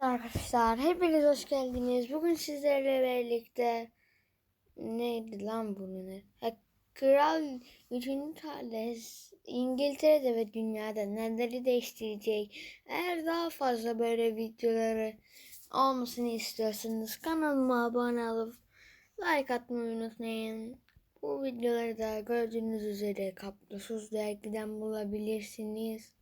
Arkadaşlar hepiniz hoş geldiniz. Bugün sizlerle birlikte neydi lan bunun? Kral 3. Charles İngiltere'de ve dünyada neleri değiştirecek? Eğer daha fazla böyle videoları olmasını istiyorsanız kanalıma abone olup like atmayı unutmayın. Bu videoları da gördüğünüz üzere kablosuz dergiden bulabilirsiniz.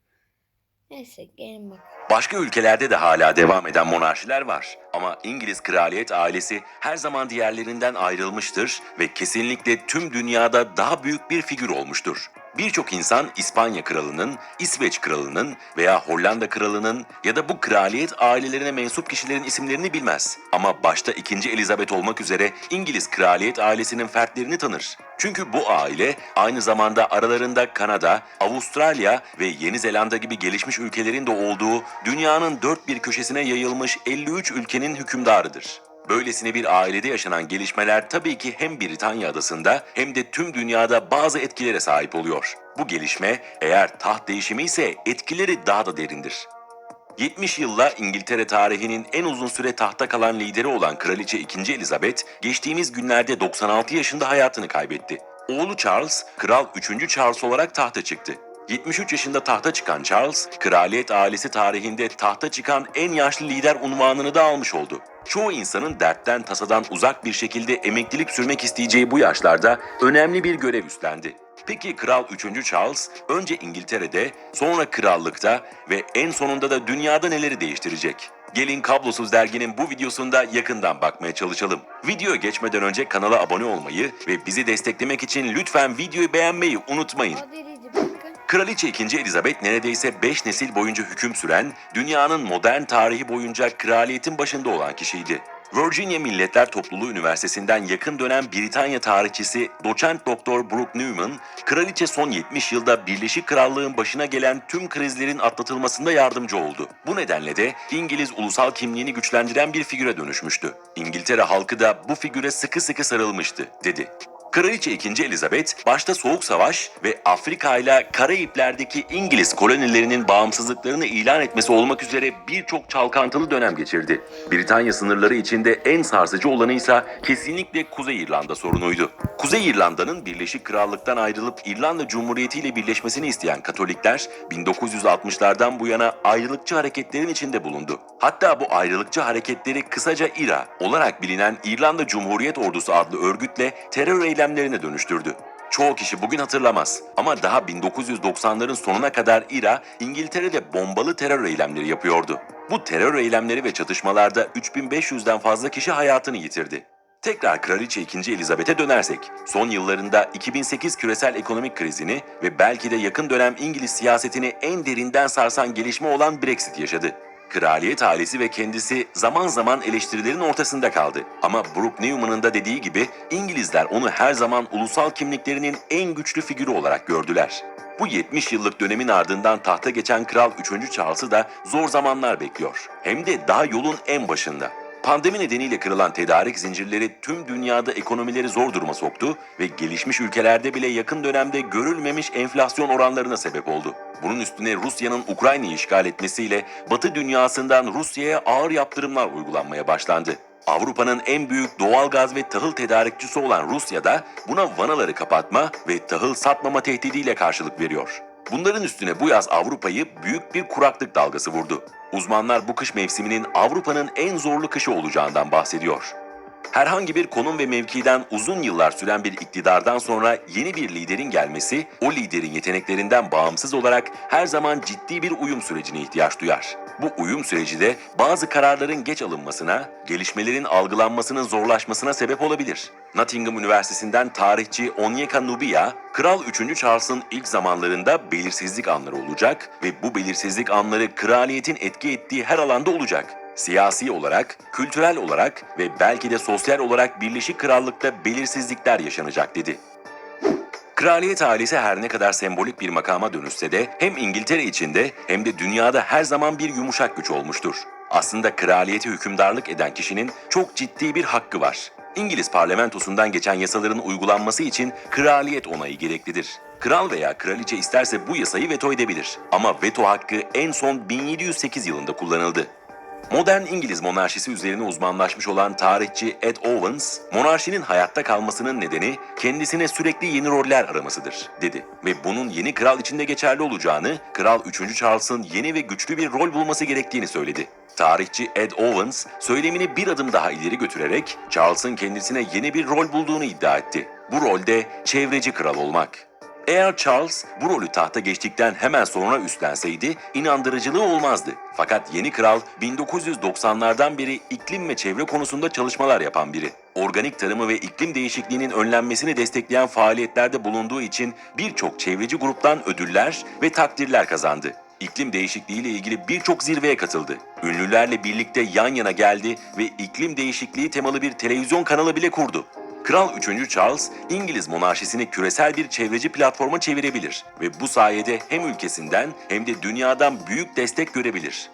Neyse gelin bakalım. Başka ülkelerde de hala devam eden monarşiler var. Ama İngiliz kraliyet ailesi her zaman diğerlerinden ayrılmıştır ve kesinlikle tüm dünyada daha büyük bir figür olmuştur. Birçok insan İspanya kralının, İsveç kralının veya Hollanda kralının ya da bu kraliyet ailelerine mensup kişilerin isimlerini bilmez. Ama başta 2. Elizabeth olmak üzere İngiliz kraliyet ailesinin fertlerini tanır. Çünkü bu aile aynı zamanda aralarında Kanada, Avustralya ve Yeni Zelanda gibi gelişmiş ülkelerin de olduğu dünyanın dört bir köşesine yayılmış 53 ülkenin hükümdarıdır. Böylesine bir ailede yaşanan gelişmeler tabii ki hem Britanya adasında hem de tüm dünyada bazı etkilere sahip oluyor. Bu gelişme eğer taht değişimi ise etkileri daha da derindir. 70 yılla İngiltere tarihinin en uzun süre tahta kalan lideri olan Kraliçe 2. Elizabeth, geçtiğimiz günlerde 96 yaşında hayatını kaybetti. Oğlu Charles, Kral 3. Charles olarak tahta çıktı. 73 yaşında tahta çıkan Charles, kraliyet ailesi tarihinde tahta çıkan en yaşlı lider unvanını da almış oldu. Çoğu insanın dertten tasadan uzak bir şekilde emeklilik sürmek isteyeceği bu yaşlarda önemli bir görev üstlendi. Peki Kral 3. Charles önce İngiltere'de, sonra krallıkta ve en sonunda da dünyada neleri değiştirecek? Gelin Kablosuz Dergi'nin bu videosunda yakından bakmaya çalışalım. Videoya geçmeden önce kanala abone olmayı ve bizi desteklemek için lütfen videoyu beğenmeyi unutmayın. Kraliçe 2. Elizabeth neredeyse 5 nesil boyunca hüküm süren, dünyanın modern tarihi boyunca kraliyetin başında olan kişiydi. Virginia Milletler Topluluğu Üniversitesi'nden yakın dönem Britanya tarihçisi doçent doktor Brooke Newman, kraliçe son 70 yılda Birleşik Krallığın başına gelen tüm krizlerin atlatılmasında yardımcı oldu. Bu nedenle de İngiliz ulusal kimliğini güçlendiren bir figüre dönüşmüştü. İngiltere halkı da bu figüre sıkı sıkı sarılmıştı, dedi. Kraliçe 2. Elizabeth başta Soğuk Savaş ve Afrika ile Karayipler'deki İngiliz kolonilerinin bağımsızlıklarını ilan etmesi olmak üzere birçok çalkantılı dönem geçirdi. Britanya sınırları içinde en sarsıcı olanı ise kesinlikle Kuzey İrlanda sorunuydu. Kuzey İrlanda'nın Birleşik Krallık'tan ayrılıp İrlanda Cumhuriyeti ile birleşmesini isteyen Katolikler 1960'lardan bu yana ayrılıkçı hareketlerin içinde bulundu. Hatta bu ayrılıkçı hareketleri kısaca İRA olarak bilinen İrlanda Cumhuriyet Ordusu adlı örgütle terör eylemlerine dönüştürdü. Çoğu kişi bugün hatırlamaz ama daha 1990'ların sonuna kadar İRA İngiltere'de bombalı terör eylemleri yapıyordu. Bu terör eylemleri ve çatışmalarda 3500'den fazla kişi hayatını yitirdi. Tekrar Kraliçe 2. Elizabeth'e dönersek, son yıllarında 2008 küresel ekonomik krizini ve belki de yakın dönem İngiliz siyasetini en derinden sarsan gelişme olan Brexit yaşadı. Kraliyet ailesi ve kendisi zaman zaman eleştirilerin ortasında kaldı. Ama Brooke Newman'ın da dediği gibi İngilizler onu her zaman ulusal kimliklerinin en güçlü figürü olarak gördüler. Bu 70 yıllık dönemin ardından tahta geçen Kral 3. Charles'ı da zor zamanlar bekliyor. Hem de daha yolun en başında. Pandemi nedeniyle kırılan tedarik zincirleri tüm dünyada ekonomileri zor duruma soktu ve gelişmiş ülkelerde bile yakın dönemde görülmemiş enflasyon oranlarına sebep oldu. Bunun üstüne Rusya'nın Ukrayna'yı işgal etmesiyle Batı dünyasından Rusya'ya ağır yaptırımlar uygulanmaya başlandı. Avrupa'nın en büyük doğal gaz ve tahıl tedarikçisi olan Rusya da buna vanaları kapatma ve tahıl satmama tehdidiyle karşılık veriyor. Bunların üstüne bu yaz Avrupa'yı büyük bir kuraklık dalgası vurdu. Uzmanlar bu kış mevsiminin Avrupa'nın en zorlu kışı olacağından bahsediyor. Herhangi bir konum ve mevkiden uzun yıllar süren bir iktidardan sonra yeni bir liderin gelmesi, o liderin yeteneklerinden bağımsız olarak her zaman ciddi bir uyum sürecine ihtiyaç duyar. Bu uyum süreci de bazı kararların geç alınmasına, gelişmelerin algılanmasının zorlaşmasına sebep olabilir. Nottingham Üniversitesi'nden tarihçi Onyeka Nubia, Kral 3. Charles'ın ilk zamanlarında belirsizlik anları olacak ve bu belirsizlik anları kraliyetin etki ettiği her alanda olacak. Siyasi olarak, kültürel olarak ve belki de sosyal olarak Birleşik Krallık'ta belirsizlikler yaşanacak dedi. Kraliyet ailesi her ne kadar sembolik bir makama dönüşse de hem İngiltere içinde hem de dünyada her zaman bir yumuşak güç olmuştur. Aslında kraliyete hükümdarlık eden kişinin çok ciddi bir hakkı var. İngiliz parlamentosundan geçen yasaların uygulanması için kraliyet onayı gereklidir. Kral veya kraliçe isterse bu yasayı veto edebilir. Ama veto hakkı en son 1708 yılında kullanıldı. Modern İngiliz monarşisi üzerine uzmanlaşmış olan tarihçi Ed Owens, monarşinin hayatta kalmasının nedeni kendisine sürekli yeni roller aramasıdır, dedi. Ve bunun yeni kral için de geçerli olacağını, Kral 3. Charles'ın yeni ve güçlü bir rol bulması gerektiğini söyledi. Tarihçi Ed Owens, söylemini bir adım daha ileri götürerek Charles'ın kendisine yeni bir rol bulduğunu iddia etti. Bu rolde çevreci kral olmak. Eğer Charles bu rolü tahta geçtikten hemen sonra üstlenseydi inandırıcılığı olmazdı. Fakat yeni kral 1990'lardan beri iklim ve çevre konusunda çalışmalar yapan biri. Organik tarımı ve iklim değişikliğinin önlenmesini destekleyen faaliyetlerde bulunduğu için birçok çevreci gruptan ödüller ve takdirler kazandı. İklim değişikliği ile ilgili birçok zirveye katıldı. Ünlülerle birlikte yan yana geldi ve iklim değişikliği temalı bir televizyon kanalı bile kurdu. Kral 3. Charles, İngiliz monarşisini küresel bir çevreci platforma çevirebilir ve bu sayede hem ülkesinden hem de dünyadan büyük destek görebilir.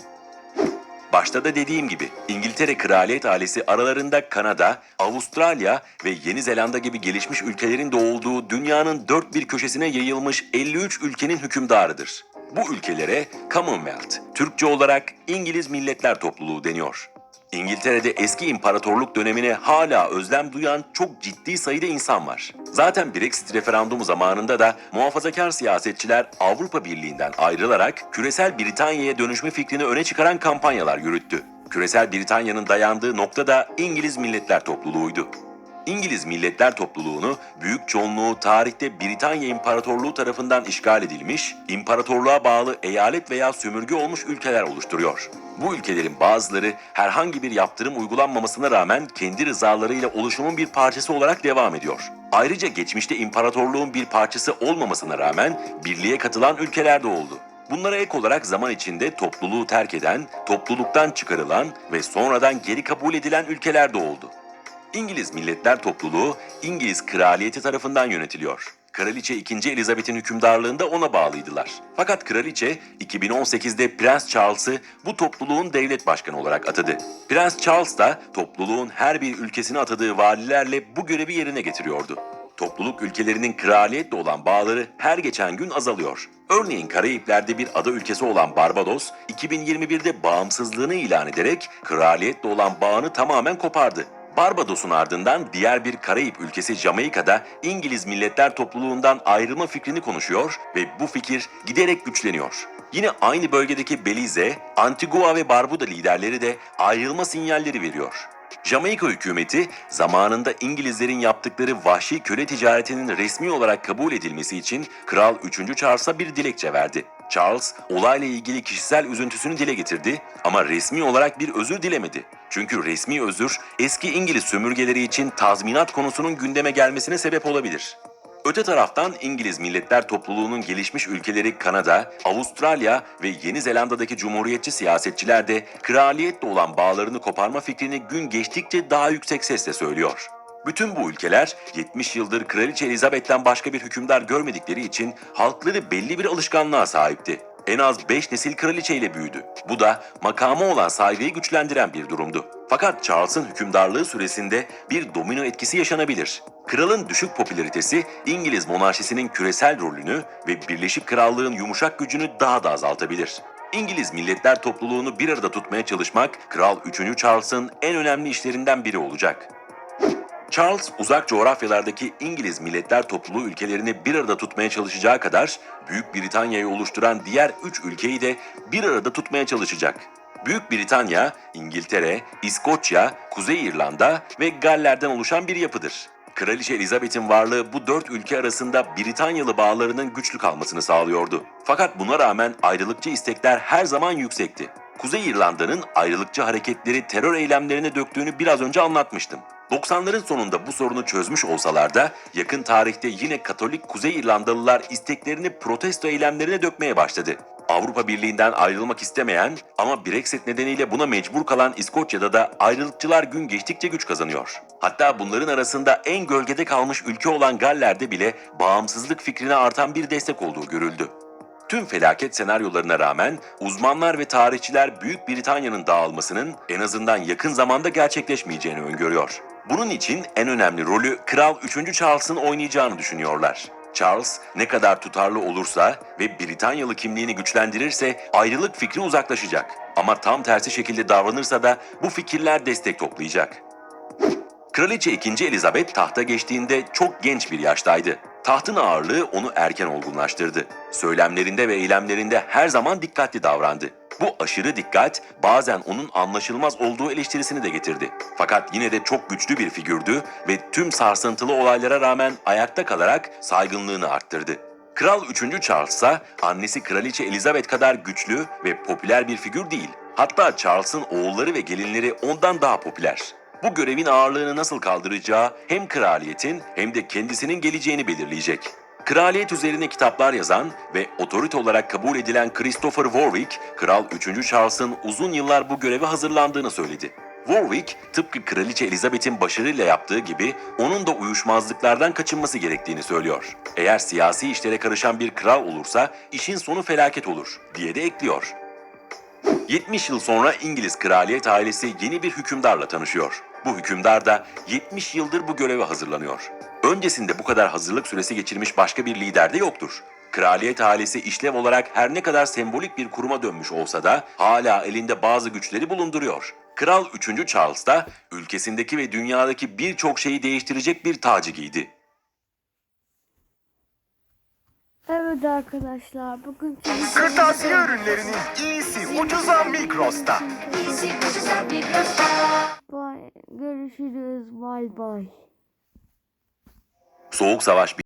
Başta da dediğim gibi İngiltere kraliyet ailesi aralarında Kanada, Avustralya ve Yeni Zelanda gibi gelişmiş ülkelerin de olduğu dünyanın dört bir köşesine yayılmış 53 ülkenin hükümdarıdır. Bu ülkelere Commonwealth, Türkçe olarak İngiliz Milletler Topluluğu deniyor. İngiltere'de eski imparatorluk dönemine hala özlem duyan çok ciddi sayıda insan var. Zaten Brexit referandumu zamanında da muhafazakar siyasetçiler Avrupa Birliği'nden ayrılarak küresel Britanya'ya dönüşme fikrini öne çıkaran kampanyalar yürüttü. Küresel Britanya'nın dayandığı nokta da İngiliz Milletler Topluluğu'ydu. İngiliz Milletler Topluluğunu büyük çoğunluğu tarihte Britanya İmparatorluğu tarafından işgal edilmiş, imparatorluğa bağlı eyalet veya sömürge olmuş ülkeler oluşturuyor. Bu ülkelerin bazıları herhangi bir yaptırım uygulanmamasına rağmen kendi rızalarıyla oluşumun bir parçası olarak devam ediyor. Ayrıca geçmişte imparatorluğun bir parçası olmamasına rağmen birliğe katılan ülkeler de oldu. Bunlara ek olarak zaman içinde topluluğu terk eden, topluluktan çıkarılan ve sonradan geri kabul edilen ülkeler de oldu. İngiliz Milletler Topluluğu İngiliz Kraliyeti tarafından yönetiliyor. Kraliçe 2. Elizabeth'in hükümdarlığında ona bağlıydılar. Fakat kraliçe 2018'de Prens Charles'ı bu topluluğun devlet başkanı olarak atadı. Prens Charles da topluluğun her bir ülkesine atadığı valilerle bu görevi yerine getiriyordu. Topluluk ülkelerinin kraliyetle olan bağları her geçen gün azalıyor. Örneğin Karayipler'de bir ada ülkesi olan Barbados, 2021'de bağımsızlığını ilan ederek kraliyetle olan bağını tamamen kopardı. Barbados'un ardından diğer bir Karayip ülkesi Jamaika'da İngiliz Milletler Topluluğundan ayrılma fikrini konuşuyor ve bu fikir giderek güçleniyor. Yine aynı bölgedeki Belize, Antigua ve Barbuda liderleri de ayrılma sinyalleri veriyor. Jamaika hükümeti zamanında İngilizlerin yaptıkları vahşi köle ticaretinin resmi olarak kabul edilmesi için Kral 3. Charles'a bir dilekçe verdi. Charles olayla ilgili kişisel üzüntüsünü dile getirdi ama resmi olarak bir özür dilemedi. Çünkü resmi özür eski İngiliz sömürgeleri için tazminat konusunun gündeme gelmesine sebep olabilir. Öte taraftan İngiliz Milletler Topluluğu'nun gelişmiş ülkeleri Kanada, Avustralya ve Yeni Zelanda'daki cumhuriyetçi siyasetçiler de kraliyetle olan bağlarını koparma fikrini gün geçtikçe daha yüksek sesle söylüyor. Bütün bu ülkeler 70 yıldır Kraliçe Elizabeth'ten başka bir hükümdar görmedikleri için halkları belli bir alışkanlığa sahipti. En az 5 nesil kraliçeyle büyüdü. Bu da makama olan saygıyı güçlendiren bir durumdu. Fakat Charles'ın hükümdarlığı süresinde bir domino etkisi yaşanabilir. Kralın düşük popülaritesi İngiliz monarşisinin küresel rolünü ve Birleşik Krallığın yumuşak gücünü daha da azaltabilir. İngiliz Milletler Topluluğunu bir arada tutmaya çalışmak Kral 3. Charles'ın en önemli işlerinden biri olacak. Charles uzak coğrafyalardaki İngiliz Milletler Topluluğu ülkelerini bir arada tutmaya çalışacağı kadar Büyük Britanya'yı oluşturan diğer 3 ülkeyi de bir arada tutmaya çalışacak. Büyük Britanya, İngiltere, İskoçya, Kuzey İrlanda ve Galler'den oluşan bir yapıdır. Kraliçe Elizabeth'in varlığı bu dört ülke arasında Britanyalı bağlarının güçlü kalmasını sağlıyordu. Fakat buna rağmen ayrılıkçı istekler her zaman yüksekti. Kuzey İrlanda'nın ayrılıkçı hareketleri terör eylemlerine döktüğünü biraz önce anlatmıştım. 90'ların sonunda bu sorunu çözmüş olsalar da yakın tarihte yine Katolik Kuzey İrlandalılar isteklerini protesto eylemlerine dökmeye başladı. Avrupa Birliği'nden ayrılmak istemeyen ama Brexit nedeniyle buna mecbur kalan İskoçya'da da ayrılıkçılar gün geçtikçe güç kazanıyor. Hatta bunların arasında en gölgede kalmış ülke olan Galler'de bile bağımsızlık fikrine artan bir destek olduğu görüldü. Tüm felaket senaryolarına rağmen uzmanlar ve tarihçiler Büyük Britanya'nın dağılmasının en azından yakın zamanda gerçekleşmeyeceğini öngörüyor. Bunun için en önemli rolü Kral 3. Charles'ın oynayacağını düşünüyorlar. Charles ne kadar tutarlı olursa ve Britanyalı kimliğini güçlendirirse ayrılık fikri uzaklaşacak. Ama tam tersi şekilde davranırsa da bu fikirler destek toplayacak. Kraliçe 2. Elizabeth tahta geçtiğinde çok genç bir yaştaydı. Tahtın ağırlığı onu erken olgunlaştırdı. Söylemlerinde ve eylemlerinde her zaman dikkatli davrandı. Bu aşırı dikkat bazen onun anlaşılmaz olduğu eleştirisini de getirdi. Fakat yine de çok güçlü bir figürdü ve tüm sarsıntılı olaylara rağmen ayakta kalarak saygınlığını arttırdı. Kral 3. Charles ise annesi Kraliçe Elizabeth kadar güçlü ve popüler bir figür değil. Hatta Charles'ın oğulları ve gelinleri ondan daha popüler. Bu görevin ağırlığını nasıl kaldıracağı hem kraliyetin hem de kendisinin geleceğini belirleyecek. Kraliyet üzerine kitaplar yazan ve otorite olarak kabul edilen Christopher Warwick, Kral 3. Charles'ın uzun yıllar bu göreve hazırlandığını söyledi. Warwick, tıpkı Kraliçe Elizabeth'in başarıyla yaptığı gibi onun da uyuşmazlıklardan kaçınması gerektiğini söylüyor. Eğer siyasi işlere karışan bir kral olursa işin sonu felaket olur diye de ekliyor. 70 yıl sonra İngiliz kraliyet ailesi yeni bir hükümdarla tanışıyor. Bu hükümdar da 70 yıldır bu göreve hazırlanıyor. Öncesinde bu kadar hazırlık süresi geçirmiş başka bir lider de yoktur. Kraliyet ailesi işlev olarak her ne kadar sembolik bir kuruma dönmüş olsa da hala elinde bazı güçleri bulunduruyor. Kral 3. Charles da ülkesindeki ve dünyadaki birçok şeyi değiştirecek bir tacı giydi. Evet arkadaşlar bugün Kırtasiye ürünlerinin iyisi ucuza Migros'ta. Bye. Görüşürüz. Bay bay. Soğuk Savaş